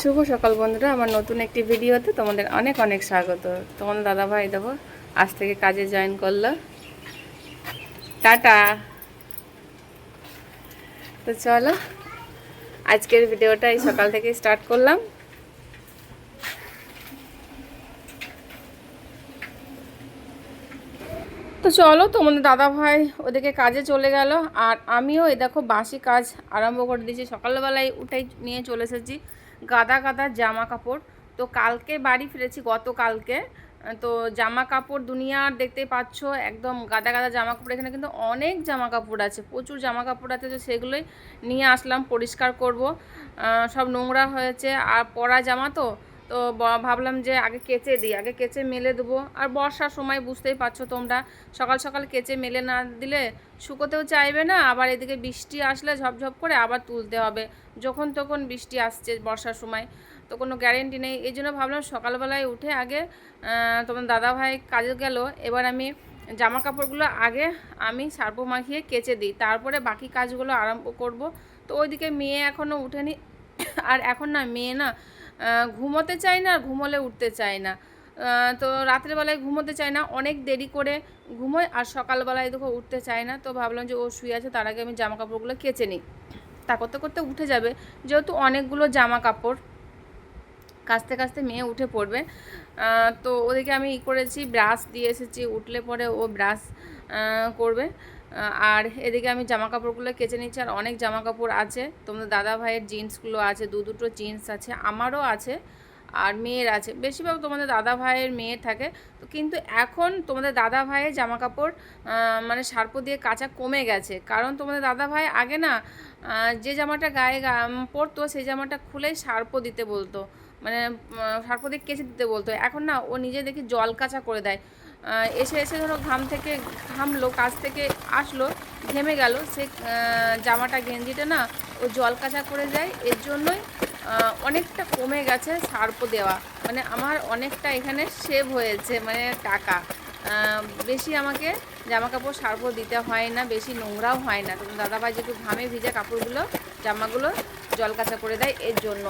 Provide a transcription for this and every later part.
শুভ সকাল বন্ধুরা, আমার নতুন একটি ভিডিওতে তোমাদের অনেক অনেক স্বাগত। তোমাদের দাদা ভাই দেবো আজ থেকে কাজে জয়েন করল। টাটা। তো চলো, আজকের ভিডিওটা এই সকাল থেকে স্টার্ট করলাম। তো চলো তোমাদের দাদা ভাই ওদেরকে কাজে চলে গেল। আর আমিও এই দেখো বাসি কাজ আরম্ভ করে দিয়েছি। সকালবেলায় উঠেই নিয়ে চলে এসেছি গাদা গাদা জামা কাপড়। তো কালকে বাড়ি ফিরেছি, গতকালকে। তো জামা কাপড় দুনিয়ার দেখতেই পাচ্ছ, একদম গাদা গাদা জামা কাপড়। এখানে কিন্তু অনেক জামা কাপড় আছে, প্রচুর জামা কাপড় আছে। তো সেগুলোই নিয়ে আসলাম, পরিষ্কার করব। সব নোংরা হয়েছে। আর পরা জামা তো তো ভাবলাম যে আগে কেচে দিই, আগে কেচে মেলে দেবো। আর বর্ষার সময় বুঝতেই পারছ তোমরা, সকাল সকাল কেচে মেলে না দিলে শুকোতেও চাইবে না, আবার এদিকে বৃষ্টি আসলে ঝপঝপ করে আবার তুলতে হবে, যখন তখন বৃষ্টি আসছে বর্ষার সময়। তো কোনো গ্যারেন্টি নেই, এই জন্য ভাবলাম সকালবেলায় উঠে আগে তোমার দাদা ভাই কাজে গেল, এবার আমি জামা কাপড়গুলো আগে আমি সার্পো মাখিয়ে কেচে দিই, তারপরে বাকি কাজগুলো আরম্ভ করব। তো ওইদিকে মেয়ে এখনও উঠেনি, আর এখন না, মেয়ে না ঘুমোতে চায় না আর ঘুমোলে উঠতে চায় না। তো রাত্রেবেলায় ঘুমোতে চায় না, অনেক দেরি করে ঘুমোয় আর সকালবেলায় দেখো উঠতে চায় না। তো ভাবলাম যে ও শুয়ে আছে, তার আগে আমি জামা কাপড়গুলো কেচে নিই। তা করতে করতে উঠে যাবে, যেহেতু অনেকগুলো জামা কাপড় কাচতে কাচতে মেয়ে উঠে পড়বে। তো ওদেরকে আমি ই করেছি, ব্রাশ দিয়ে এসেছি, উঠলে পরে ও ব্রাশ করবে। আর এদিকে আমি জামা কাপড়গুলো কেচে নিচ্ছি, আর অনেক জামা কাপড় আছে। তোমাদের দাদা ভাইয়ের জিন্সগুলো আছে, দু দুটো জিন্স আছে, আমারও আছে, আর মেয়ের আছে। বেশিরভাগ তোমাদের দাদা ভাইয়ের মেয়ের থাকে। তো কিন্তু এখন তোমাদের দাদা ভাইয়ের জামা কাপড় মানে সার্প দিয়ে কাচা কমে গেছে। কারণ তোমাদের দাদা ভাই আগে না যে জামাটা গায়ে পরতো, সেই জামাটা খুলেই সার্প দিতে বলতো। মানে সার্প দিয়ে কেচে দিতে বলতো। এখন না, ও নিজে দেখি জল কাঁচা করে দেয়। এসে এসে ধরো ঘাম থেকে ঘামলো, কাজ থেকে আসলো, ঘেমে গেল, সে জামাটা গেঞ্জিটা না, ও জল কাঁচা করে দেয়, এর জন্যই অনেকটা কমে গেছে সার্প দেওয়া। মানে আমার অনেকটা এখানে সেভ হয়েছে মানে টাকা। বেশি আমাকে জামা কাপড় সার্প দিতে হয় না, বেশি নোংরাও হয় না। তখন দাদাভাই যেহেতু ঘামে ভিজে কাপড়গুলো, জামাগুলো জল কাঁচা করে দেয়, এর জন্য।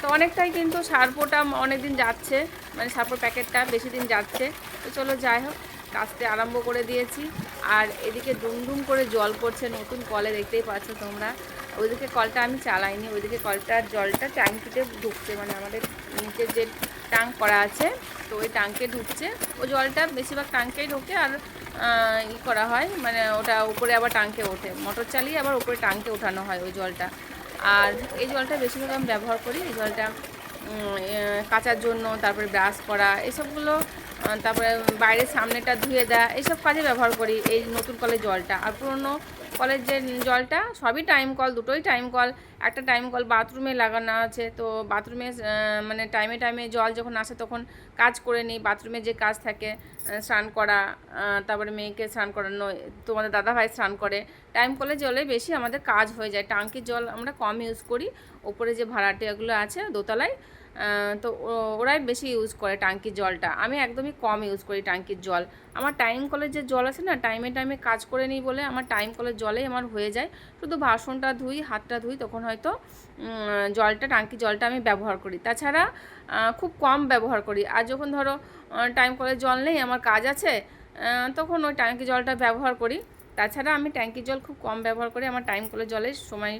তো অনেকটাই কিন্তু সার্পোটা অনেক দিন যাচ্ছে মানে সার্পোর প্যাকেটটা বেশি দিন যাচ্ছে। তো চলো যাই হোক কাচতে আরম্ভ করে দিয়েছি। আর এদিকে ডুমডুম করে জল পড়ছে, নতুন কলে দেখতেই পাচ্ছ তোমরা। ওইদিকে কলটা আমি চালাইনি, ওইদিকে কলটার জলটা ট্যাঙ্কিতে ঢুকছে মানে আমাদের নিচের যে ট্যাঙ্ক করা আছে, তো ওই ট্যাঙ্কে ঢুকছে। ও জলটা বেশিরভাগ ট্যাঙ্কেই ঢোকে আর ই করা হয় মানে ওটা উপরে আবার ট্যাঙ্কে ওঠে। মোটর চালিয়ে আবার উপরে ট্যাঙ্কে ওঠানো হয় ওই জলটা। আর এই জলটা বেশিরভাগ আমি ব্যবহার করি, এই জলটা কাচার জন্য, তারপরে ব্রাশ করা, এসবগুলো তারপরে বাইরের সামনেটা ধুয়ে দেওয়া এইসব কাজে ব্যবহার করি, এই নতুন কলের জলটা। আর পুরনো কলের যে জলটা, সবই টাইম কল দুটোই টাইম কল একটা টাইম কল বাথরুমে লাগানো আছে, তো বাথরুমে মানে টাইমে টাইমে জল যখন আসে তখন কাজ করে নিই বাথরুমে যে কাজ থাকে স্নান করা তারপরে মেয়েকে স্নান করানো, তোমাদের দাদা ভাই স্নান করে টাইম কলে জলে বেশি আমাদের কাজ হয়ে যায়, টাঙ্কির জল আমরা কম ইউজ করি, ওপরে যে ভাড়াটিয়াগুলো আছে দোতলায় তো ওরাই বেশি ইউজ করে টাঙ্কির জলটা, আমি একদমই কম ইউজ করি টাঙ্কির জল আমার টাইম কলের যে জল আছে না টাইমে টাইমে কাজ করে নিই বলে আমার টাইম কলের জলেই আমার হয়ে যায়। শুধু বাসনটা ধুই, হাতটা ধুই, তখন হয়তো জলটা, টাঙ্কি জলটা আমি ব্যবহার করি। তাছাড়া খুব কম ব্যবহার করি। আর যখন ধরো টাইম কলের জল নেই, আমার কাজ আছে তখন ওই ট্যাঙ্কি জলটা ব্যবহার করি। তাছাড়া আমি ট্যাঙ্কির জল খুব কম ব্যবহার করি, আমার টাইম কলের জলের সময়,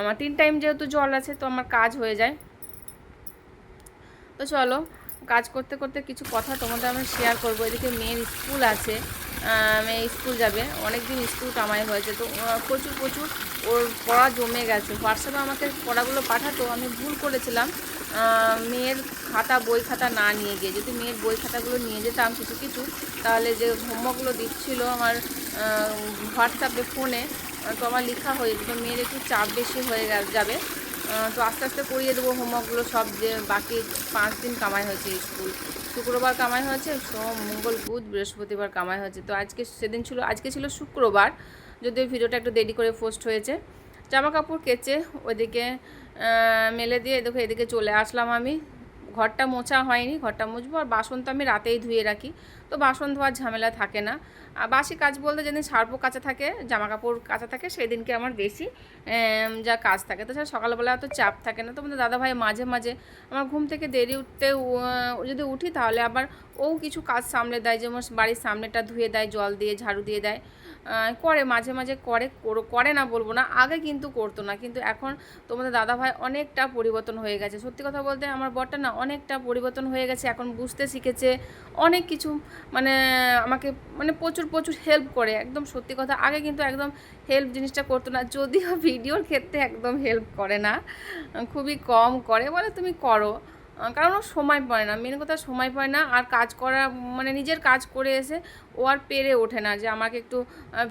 আমার তিন টাইম যেহেতু জল আছে, তো আমার কাজ হয়ে যায়। তো চলো কাজ করতে করতে কিছু কথা তোমাদের আমি শেয়ার করব। এদিকে মেয়ের স্কুল আছে মেয়ে স্কুল যাবে। অনেক দিন স্কুল কামাই হয়েছে। তো প্রচুর প্রচুর ওর পড়া জমে গেছে। হোয়াটসঅ্যাপে আমাকে পড়াগুলো পাঠাতো, আমি ভুল করেছিলাম। মেয়ের খাতা, বই খাতা না নিয়ে গিয়ে। যদি মেয়ের বই খাতাগুলো নিয়ে যেতাম কিছু কিছু, তাহলে যে হোমওয়ার্কগুলো দিচ্ছিল আমার হোয়াটসঅ্যাপে ফোনে, তো আমার লেখা হয়ে যেত। মেয়ের একটু চাপ বেশি হয়ে যাবে। তো আস্তে আস্তে করিয়ে দেবো হোমওয়ার্কগুলো সব যে বাকি পাঁচ দিন কামাই হয়েছে স্কুল। শুক্রবার কামাই হয়েছে, সোম, মঙ্গল, বুধ, বৃহস্পতিবার কামাই হয়েছে। তো আজকে সেদিন ছিল, আজকে ছিল শুক্রবার, যদিও ভিডিওটা একটু দেরি করে পোস্ট হয়েছে। জামা কাপড় কেচে ওইদিকে মেলে দিয়ে দেখো এদিকে চলে আসলাম আমি। ঘরটা মোছা হয়নি, ঘরটা মুছবো আর বাসন তো আমি রাতেই ধুয়ে রাখি। তো বাসন ধোয়ার ঝামেলা থাকে না। আর বাসি কাজ বলতে যেদিন সার্পও কাঁচা থাকে জামা কাপড় কাঁচা থাকে সেই দিনকে আমার বেশি যা কাজ থাকে। তাছাড়া সকালবেলা তো চাপ থাকে না। তো আমাদের দাদাভাই মাঝে মাঝে আমার ঘুম থেকে দেরি উঠতে যদি উঠি তাহলে আবার ও কিছু কাজ সামলে দেয়, যেমন বাড়ির সামনেটা ধুয়ে দেয়, জল দিয়ে, ঝাড়ু দিয়ে দেয়। করে, মাঝে মাঝে করে করে না বলব না, আগে কিন্তু করতো না। কিন্তু এখন তোমাদের দাদাভাই অনেকটা পরিবর্তন হয়ে গেছে। সত্যি কথা বলতে আমার বরটা না অনেকটা পরিবর্তন হয়ে গেছে, এখন বুঝতে শিখেছে, অনেক কিছু মানে আমাকে মানে প্রচুর প্রচুর হেল্প করে। একদম সত্যি কথা, আগে কিন্তু একদম হেল্প জিনিসটা করতো না, যদিও ভিডিওর ক্ষেত্রে একদম হেল্প করে না। খুবই কম করে, বলে তুমি করো। কারণ ও সময় পায় না। মেন কথা সময় পায় না আর কাজ করা মানে নিজের কাজ করে এসে ও আর পেরে ওঠে না যে আমাকে একটু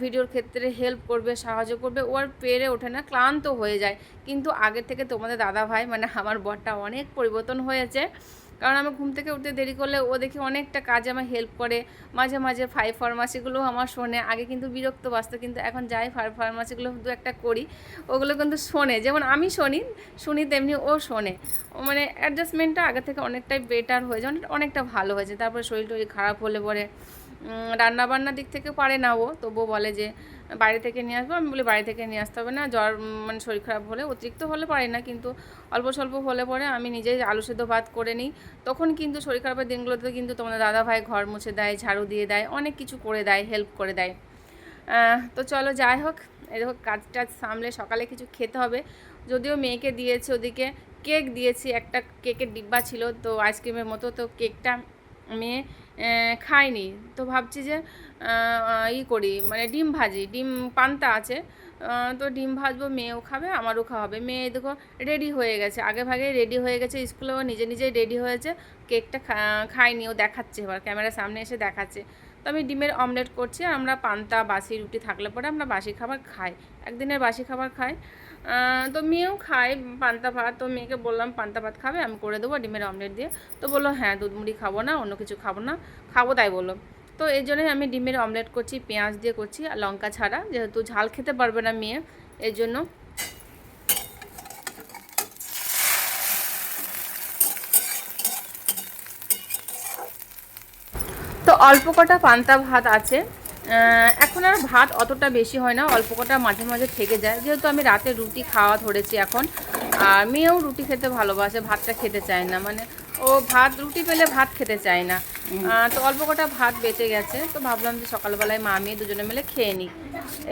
ভিডিওর ক্ষেত্রে হেল্প করবে, সাহায্য করবে, ও আর পেরে ওঠে না, ক্লান্ত হয়ে যায়। কিন্তু আগের থেকে তোমাদের দাদা ভাই মানে আমার বরটা অনেক পরিবর্তন হয়েছে। কারণ আমি ঘুম থেকে উঠতে দেরি করলে ও দেখি অনেকটা কাজে আমার হেল্প করে। মাঝে মাঝে ফাইভ ফার্মাসিগুলো আমার শোনে। আগে কিন্তু বিরক্ত বাসত কিন্তু এখন যাই ফাইভ ফার্মাসিগুলো দু একটা করি, ওগুলো কিন্তু শোনে। যেমন আমি শুনি শুনি তেমনি ও শোনে। মানে অ্যাডজাস্টমেন্টটা আগে থেকে অনেকটাই বেটার হয়েছে অনেক অনেকটা ভালো হয়েছে তারপরে শরীর টরীর খারাপ হলে পরে রান্না বান্নার দিক থেকে পারে না ও, তবুও বলে যে, বাইরে থেকে নিয়ে আসব। আমি বলি বাড়ি থেকে নিয়ে আসতে হবে না, জ্বর মানে শরীর খারাপ হলে, অতিরিক্ত হলে পারি না। কিন্তু অল্প স্বল্প হলে পরে আমি নিজেই আলু সেদ্ধ ভাত করে নিই। তখন কিন্তু শরীর খারাপের দিনগুলোতে কিন্তু তোমাদের দাদা ভাই ঘর মুছে দেয়, ঝাড়ু দিয়ে দেয়, অনেক কিছু করে দেয় হেল্প করে দেয়। তো চলো যাই হোক দেখো কাজ টাজ সামলে সকালে কিছু খেতে হবে। যদিও মেয়েকে দিয়েছে ওদিকে, কেক দিয়েছি, একটা কেকের ডিব্বা ছিল, তো আইসক্রিমের মতো, তো কেকটা মেয়ে খায়নি তো ভাবছি যে ই করি মানে ডিম ভাজি, ডিম পান্তা আছে তো ডিম ভাজবো, মেয়েও খাবে, আমারও খাওয়া হবে মেয়ে দেখো রেডি হয়ে গেছে, আগে ভাগে রেডি হয়ে গেছে, স্কুলেও নিজে নিজেই রেডি হয়েছে, কেকটা খায়নি ও দেখাচ্ছে এবার, ক্যামেরার সামনে এসে দেখাচ্ছে। তো আমি ডিমের অমলেট করছি আমরা পান্তা, বাসি, রুটি থাকলে পরে আমরা বাসি খাবার খাই, একদিনের বাসি খাবার খাই। তো মেয়েও খায় পান্তা ভাত। তো মেয়েকে বললাম, পান্তা ভাত খাবে? আমি করে দেবো ডিমের অমলেট দিয়ে। তো বলল হ্যাঁ দুধ মুড়ি খাব না, অন্য কিছু খাব না, খাব তাই বলল। তো এই জন্যই আমি ডিমের অমলেট করছি, পেঁয়াজ দিয়ে করছি আর লঙ্কা ছাড়া। যেহেতু ঝাল খেতে পারবে না মেয়ে এর জন্য তো অল্প কটা পান্তা ভাত আছে। এখন আর ভাত অতটা বেশি হয় না অল্প কটা মাঝে মাঝে থেকে যায়। যেহেতু আমি রাতে রুটি খাওয়া ধরেছি এখন আর মেয়েও রুটি খেতে ভালোবাসে ভাতটা খেতে চায় না। মানে ও ভাত রুটি পেলে ভাত খেতে চায় না। তো অল্প কটা ভাত বেঁচে গেছে তো ভাবলাম যে সকালবেলায় মা মেয়ে দুজনে মিলে খেয়ে নিই।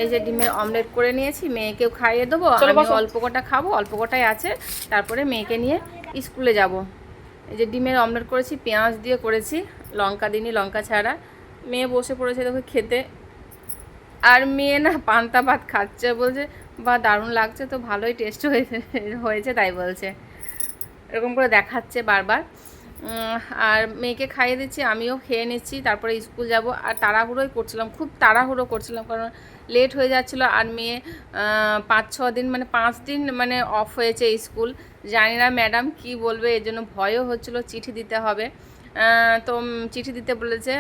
এই যে ডিমের অমলেট করে নিয়েছি মেয়েকেও খাইয়ে দেবো আমি অল্প কটা খাব অল্প কটাই আছে তারপরে মেয়েকে নিয়ে স্কুলে যাব। এই যে ডিমের অমলেট করেছি পেঁয়াজ দিয়ে করেছি লঙ্কা দিনই লঙ্কা ছাড়া। মেয়ে বসে পড়েছে দেখো খেতে। আর মেয়ে না পান্তা ভাত খাচ্ছে বলছে, বা দারুণ লাগছে, তো ভালোই টেস্ট হয়েছে হয়েছে তাই বলছে। এরকম করে দেখাচ্ছে বারবার। আর মেয়েকে খাইয়ে দিচ্ছি, আমিও খেয়ে নিচ্ছি, তারপরে স্কুল যাব। আর তাড়াহুড়োই করছিলাম, খুব তাড়াহুড়ো করছিলাম, কারণ লেট হয়ে যাচ্ছিল আর মেয়ে পাঁচ, ছ দিন মানে পাঁচ দিন মানে অফ হয়েছে স্কুল। জানি না ম্যাডাম কি বলবে, এর জন্য ভয়ও হচ্ছিল, চিঠি দিতে হবে। তো চিঠি দিতে বলেছে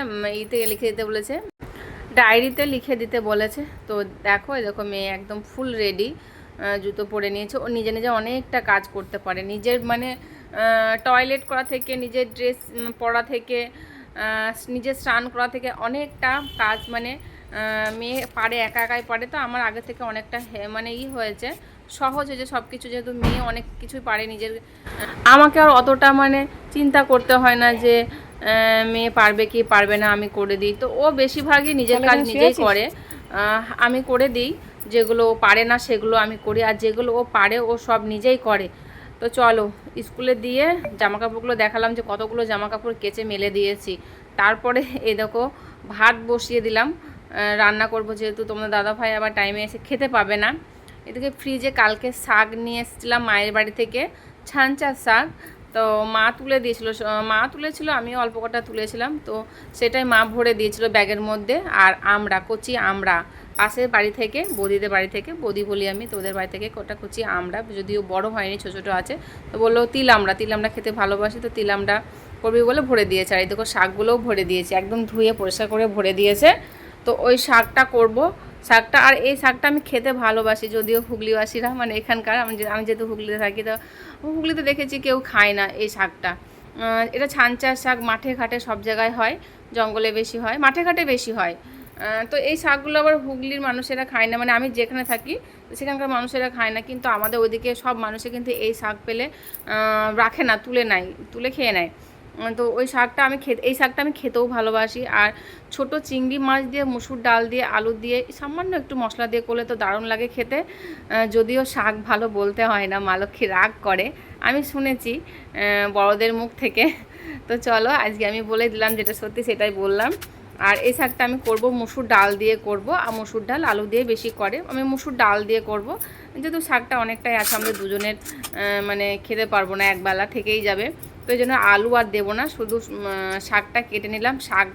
ইতে লিখে দিতে বলেছে। ডায়েরিতে লিখে দিতে বলেছে। তো দেখো দেখো মেয়ে একদম ফুল রেডি জুতো পরে নিয়েছে। ও নিজে নিজে অনেকটা কাজ করতে পারে। নিজের মানে টয়লেট করা থেকে, নিজের ড্রেস পরা থেকে নিজের স্নান করা থেকে অনেকটা কাজ মানে মেয়ে পারে, একা একাই পারে। তো আমার আগে থেকে অনেকটা মানে ই হয়েছে। সহজ হয়েছে সব কিছু যেহেতু মেয়ে অনেক কিছুই পারে নিজের। আমাকে আর অতটা মানে চিন্তা করতে হয় না যে মেয়ে পারবে কি পারবে না আমি করে দিই। তো ও বেশিরভাগই নিজের কাজ নিজেই করে। আমি করে দিই যেগুলো ও পারে না সেগুলো আমি করি আর যেগুলো ও পারে ও সব নিজেই করে। তো চলো স্কুলে দিয়ে জামা কাপড়গুলো দেখালাম যে কতগুলো জামা কাপড় কেচে মেলে দিয়েছি। তারপরে এই দেখো ভাত বসিয়ে দিলাম। রান্না করব যেহেতু তোমাদের দাদা ভাই আবার টাইমে এসে খেতে পাবে না। এদিকে ফ্রিজে কালকে শাক নিয়ে এসেছিলাম মায়ের বাড়ি থেকে ছাঞ্চার শাক। তো মা তুলে দিয়েছিল মা তুলেছিল আমি অল্প কটা তুলেছিলাম। তো সেটাই মা ভরে দিয়েছিল ব্যাগের মধ্যে। আর আমরা, কচি আমরা, পাশের বাড়ি থেকে, বৌদিদের বাড়ি থেকে, বৌদি বলি আমি, তোদের বাড়ি থেকে কটা কচি আমরা, যদিও বড় হয়নি, ছোটো ছোটো আছে। তো বলল, তিল আমরা তিল আমরা খেতে ভালোবাসি, তো তিল আমরা করবি বলে ভরে দিয়েছে। আর এই দেখো, শাকগুলোও ভরে দিয়েছে, একদম ধুয়ে পরিষ্কার করে ভরে দিয়েছে। তো ওই শাকটা করব। শাকটা, আর এই শাকটা আমি খেতে ভালোবাসি, যদিও হুগলিবাসীরা মানে এখানকার, আমি আমি যেহেতু হুগলিতে থাকি, তো হুগলিতে দেখেছি কেউ খায় না এই শাকটা। এটা ছাঞ্চার শাক, মাঠে ঘাটে সব জায়গায় হয়, জঙ্গলে বেশি হয়, মাঠে ঘাটে বেশি হয়। তো এই শাকগুলো আবার হুগলির মানুষেরা খায় না মানে আমি যেখানে থাকি, সেখানকার মানুষেরা খায় না, কিন্তু আমাদের ওইদিকে সব মানুষে কিন্তু এই শাক পেলে রাখে না, তুলে নেয় তুলে খেয়ে নেয়। তো ওই শাকটা আমি খেতে, এই শাকটা আমি খেতেও ভালোবাসি। আর ছোট চিংড়ি মাছ দিয়ে, মুসুর ডাল দিয়ে, আলু দিয়ে, সামান্য একটু মশলা দিয়ে করলে তো দারুণ লাগে খেতে। যদিও শাক ভালো বলতে হয় না, মা লক্ষ্মী রাগ করে। আমি শুনেছি বড়দের মুখ থেকে। তো চলো, আজকে আমি বলে দিলাম যেটা সত্যি সেটাই বললাম। আর এই শাকটা আমি করব, মুসুর ডাল দিয়ে করব। আর মুসুর ডাল আলু দিয়ে বেশি করে। আমি মুসুর ডাল দিয়ে করব। যেহেতু শাকটা অনেকটাই আছে, আমাদের দুজনের মানে খেতে পারব না, একবেলা থেকেই যাবে। তো এই জন্য আলু আর দেবো না, শুধু শাকটা কেটে নিলাম, শাক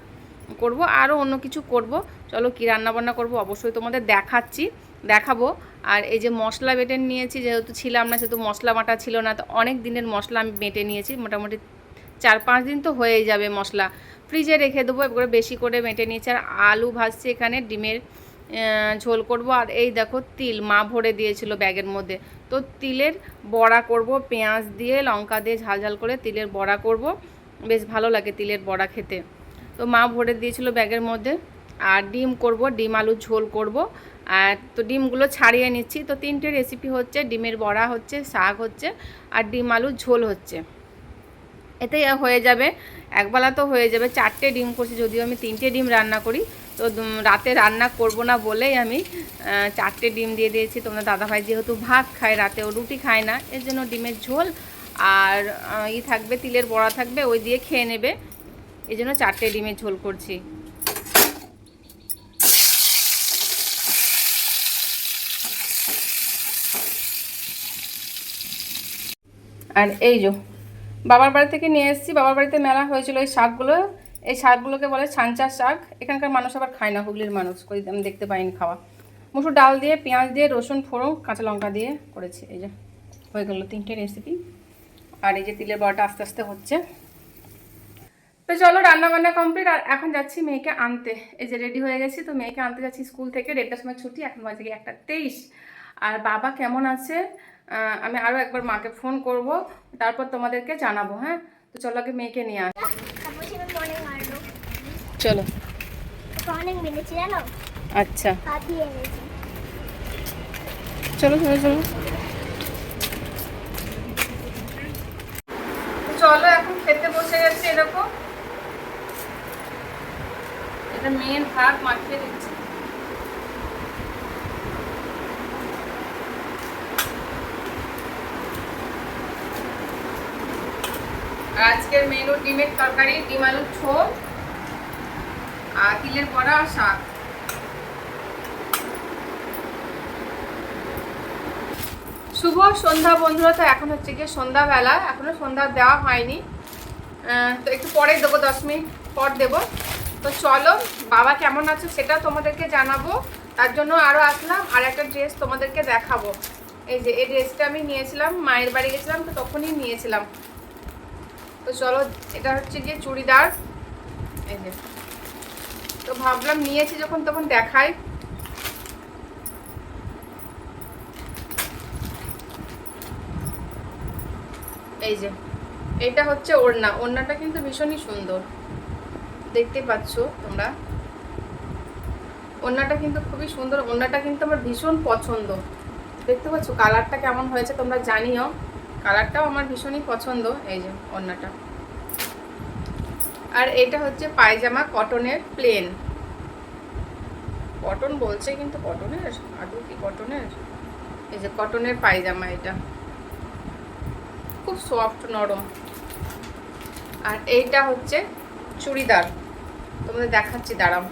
করব, আরও অন্য কিছু করব। চলো কী রান্নাবান্না করব, অবশ্যই তোমাদের দেখাচ্ছি, দেখাবো। আর এই যে মশলা বেটে নিয়েছি, যেহেতু ছিলাম না, সেহেতু মশলা বাটা ছিল না, তো অনেক দিনের মশলা আমি বেটে নিয়েছি, মোটামুটি চার পাঁচ দিন তো হয়েই যাবে মশলা। ফ্রিজে রেখে দেবো এবার বেশি করে মেটে নিয়েছি। আর আলু ভাজছি এখানে, ডিমের ঝোল করব। আর এই দেখো, তিল, মা ভরে দিয়েছিল ব্যাগের মধ্যে। তো তিলের বড়া করব, পেঁয়াজ দিয়ে লঙ্কা দিয়ে ঝাল ঝাল করে তিলের বড়া করব। বেশ ভালো লাগে তিলের বড়া খেতে। তো মা ভরে দিয়েছিল ব্যাগের মধ্যে আর ডিম করব, ডিম আলুর ঝোল করব। আর তো ডিমগুলো ছাড়িয়ে নিচ্ছি। তো তিনটে রেসিপি হচ্ছে, ডিমের বড়া হচ্ছে, শাক হচ্ছে আর ডিম আলুর ঝোল হচ্ছে। এতে হয়ে যাবে, একবেলা তো হয়ে যাবে, চারটে ডিম করছি যদিও আমি তিনটে ডিম রান্না করি। তো রাতে রান্না করব না বলেই আমি চারটে ডিম দিয়ে দিয়েছি। তোমরা দাদাভাই যেহেতু ভাত খায় রাতে ও রুটি খায় না, এর জন্য ডিমের ঝোল আর ই থাকবে, তিলের বড়া থাকবে, ওই দিয়ে খেয়ে নেবে। এই জন্য চারটে ডিমের ঝোল করছি। আর এই যো, বাবার বাড়ি থেকে নিয়ে এসেছি। বাবার বাড়িতে মেলা হয়েছিল এই শাকগুলো। এই শাকগুলোকে বলে ছাঞ্চার শাক। এখানকার মানুষ আবার খায় না, হুগলির মানুষ। কই আমি দেখতে পাইনি খাওয়া। মুসুর ডাল দিয়ে, পেঁয়াজ দিয়ে, রসুন, ফোড়ন, কাঁচা লঙ্কা দিয়ে করেছি। এই যে, হয়ে গেলো তিনটে রেসিপি আর এই যে তিলের বড়াটা আস্তে আস্তে হচ্ছে। তো চলো রান্না বান্না কমপ্লিট আর এখন যাচ্ছি মেয়েকে আনতে। এই যে রেডি হয়ে গেছি, তো মেয়েকে আনতে যাচ্ছি স্কুল থেকে। দেড়টার সময় ছুটি, এখন বাজে একটা তেইশ। আর বাবা কেমন আছে? আমি আরও একবার মাকে ফোন করব, তারপর তোমাদেরকে জানাব হ্যাঁ? তো চলো আগে মেয়েকে নিয়ে আস তারপর সে মনে মারলো চলো। অনেক মেরেছি জানো? আচ্ছা। চলো চলো চলো। চলো এখন খেতে বসে গেছি এরকম। এটা মেন ভাত মাখিয়ে দিচ্ছি। আজকের মেনু ডিমের তরকারি ডিম আলুর ঝোল। আর বড়া আর শাক। শুভ সন্ধ্যা বন্ধুরা, তো এখন হচ্ছে গিয়ে সন্ধ্যাবেলা। এখনও সন্ধ্যা দেওয়া হয়নি। তো একটু পরে দেবো, দশ মিনিট পর দেবো। তো চলো, বাবা কেমন আছে সেটা তোমাদেরকে জানাব। তার জন্য আরও আসলাম, আর একটা ড্রেস তোমাদেরকে দেখাবো। এই যে, এই ড্রেসটা আমি নিয়েছিলাম, মায়ের বাড়ি গেছিলাম, তো তখনই নিয়েছিলাম। তো চলো, এটা হচ্ছে গিয়ে চুড়িদার। এই যে। তো ভাবলাম নিয়েছি যখন তখন দেখাই। এই যে, এটা হচ্ছে ওড়না। ওড়নাটা কিন্তু ভীষণই সুন্দর। দেখতে পাচ্ছ তোমরা? ওড়নাটা কিন্তু খুবই সুন্দর। ওড়নাটা কিন্তু আমার ভীষণ পছন্দ। দেখতে পাচ্ছ কালারটা কেমন হয়েছে তোমরা জানিও। কালারটাও আমার ভীষণই পছন্দ। এই যে, ওড়নাটা। আর এটা হচ্ছে পায়জামা কটনের প্লেন কটন বলছে কিন্তু কটনের আদৌ কি কটনের এই যে কটনের পায়জামা এটা। খুব সফট নরম। আর এইটা হচ্ছে চুড়িদার। তোমাদের দেখাচ্ছি, দাঁড়াও।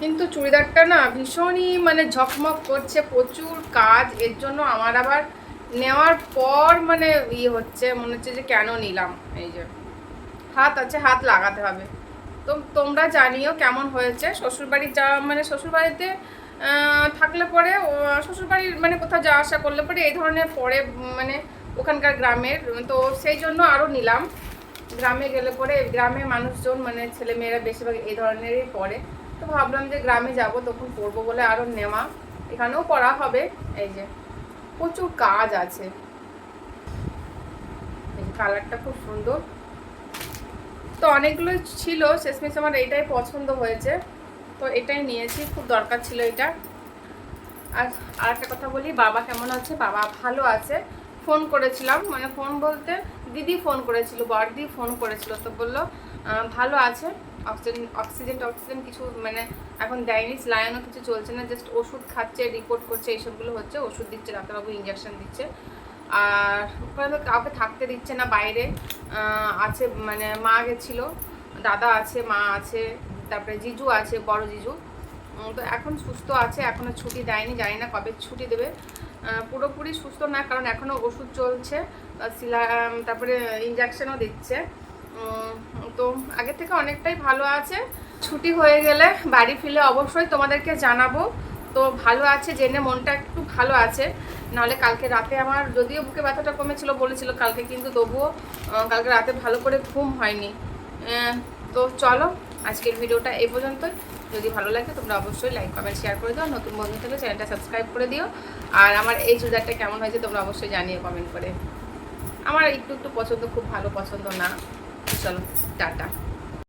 কিন্তু চুড়িদারটা না ভীষণই মানে ঝকমক করছে, প্রচুর কাজ। এর জন্য আমার আবার নেওয়ার পর মানে ইয়ে হচ্ছে, মনে হচ্ছে যে কেন নিলাম, এই যে। হাত আছে, হাত লাগাতে হবে। তো তোমরা জানিও কেমন হয়েছে। শ্বশুরবাড়ি যা মানে শ্বশুরবাড়িতে থাকলে পরে শ্বশুরবাড়ির মানে কোথাও যাওয়া আসা করলে পরে এই ধরনের পরে মানে ওখানকার গ্রামের, তো সেই জন্য আরও নিলাম। গ্রামে গেলে পরে গ্রামের মানুষজন মানে ছেলে মেয়েরা বেশিরভাগ এই ধরনেরই পরে তো ভাবলাম যে গ্রামে যাব, তখন পরবো বলে আরও নেওয়া। এখানেও পড়া হবে। এই যে, প্রচুর কাজ আছে। কালারটা খুব সুন্দর। তো অনেকগুলোই ছিল, শেষমেশ আমার এইটাই পছন্দ হয়েছে। তো এটাই নিয়েছি, খুব দরকার ছিল এটা। আর আর একটা কথা বলি, বাবা কেমন আছে? বাবা ভালো আছে। ফোন করেছিলাম মানে ফোন বলতে দিদি ফোন করেছিল, বড়দি ফোন করেছিল, তো বলল ভালো আছে, অক্সিজেন অক্সিজেন টক্সিজেন কিছু মানে এখন দেয়নি স্লায়নও কিছু চলছে না জাস্ট ওষুধ খাচ্ছে রিপোর্ট করছে, এইসবগুলো হচ্ছে, ওষুধ দিচ্ছে, ডাক্তারবাবু ইঞ্জেকশন দিচ্ছে। আর ওখানে তো কাউকে থাকতে দিচ্ছে না বাইরে। আছে মানে মা গেছিল, দাদা আছে, মা আছে, তারপরে জিজু আছে, বড় জিজু। তো এখন সুস্থ আছে, এখনও ছুটি দেয়নি, জানি না কবে ছুটি দেবে। পুরোপুরি সুস্থ না, কারণ এখনও ওষুধ চলছে সিলা তারপরে ইঞ্জেকশনও দিচ্ছে। তো আগে থেকে অনেকটাই ভালো আছে। ছুটি হয়ে গেলে বাড়ি ফিরলে অবশ্যই তোমাদেরকে জানাব। তো ভালো আছে, জেনে মনটা একটু ভালো আছে। নাহলে কালকে রাতে আমার, যদিও বুকে ব্যথাটা কমেছিল, বলেছিল কালকে, কিন্তু তবুও কালকে রাতে ভালো করে ঘুম হয়নি। তো চলো, আজকের ভিডিওটা এই পর্যন্তই। যদি ভালো লাগে, তোমরা অবশ্যই লাইক কমেন্ট শেয়ার করে দিও। নতুন বন্ধু থেকে চ্যানেলটা সাবস্ক্রাইব করে দিও। আর আমার এই চুড়িদারটা কেমন হয়েছে, তোমরা অবশ্যই জানিও কমেন্ট করে। আমার একটু একটু পছন্দ, খুব ভালো পছন্দ না। চলো, টাটা।